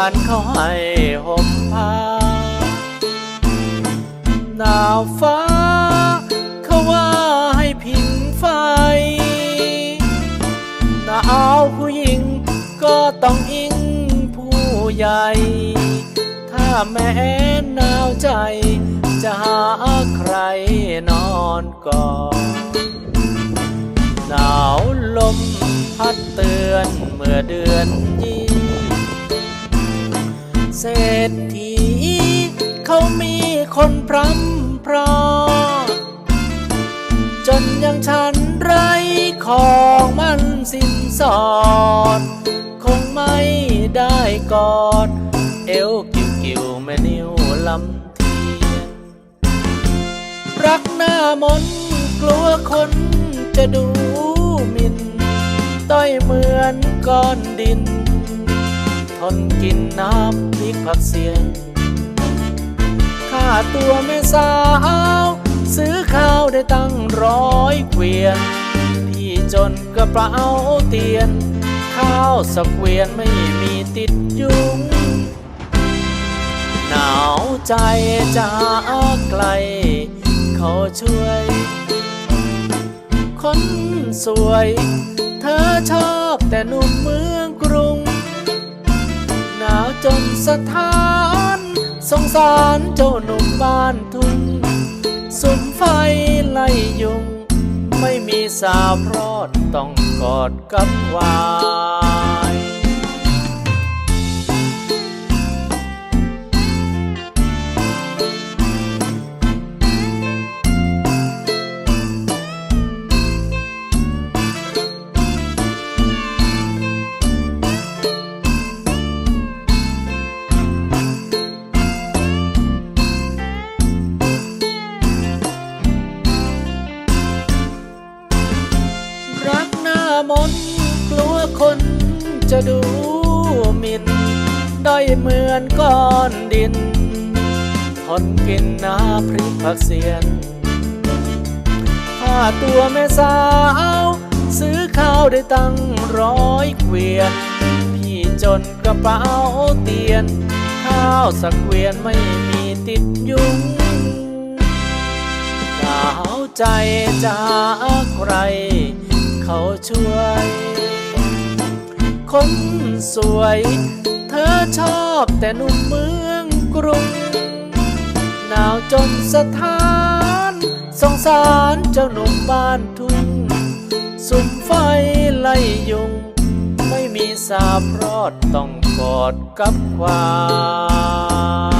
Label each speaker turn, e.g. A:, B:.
A: านเขาให้ห่มผ้าหนาวฟ้าเขาว่าให้ผิงไฟ หนาวผู้หญิงก็ต้องอิงผู้ใหญ่ ถ้าแม้หนาวใจ จะหาใครนอนกอนหนาว มพัดเตือนเมื่อเดือนยี่เศรษฐีเขามีคนพรำพรอ จนยังฉันไรของมันสินสอด คงไม่ได้กอด เอวกิ้วกิ้วแม่นิ้วลำเทียน รักหน้ามนกลัวคนจะดู ต้อยเหมือนก้อนดิน ทนกินน้ำพริกผักเสียงค่าตัวแม่สาว ซื้อข้าวได้ตั้งร้อยเกวียน พี่จนกระเป๋าเตียน ข้าวสักเกวียนไม่มีติดยุง หนาวใจจะไกล เขาช่วย คนสวย อชอบแต่หนุ่มเมืองกรุง หนาวจนสะท้าน สงสารเจ้าหนุ่มบ้านทุ่งสุมไฟไล่ยุง ไม่มีสาวพรอดต้องกอดกับวาน ดูหมินด้อยเหมือนก้อนดินทนกินน้ำพริกผักเสียนค่าตัวแม่สาว ซื้อข้าวได้ตั้งร้อยเกวียนพี่จนกระเป๋าเตียน ข้าวสักเกวียนไม่มีติดยุงหนาวใจจะหาใคร เขาช่วย คนสวย เธอชอบแต่หนุ่มเมืองกรุง หนาวจนสะท้าน สงสารเจ้าหนุ่มบ้านทุ่ง สุมไฟไล่ยุง ไม่มีสาพรอดต้องกอดกับควาย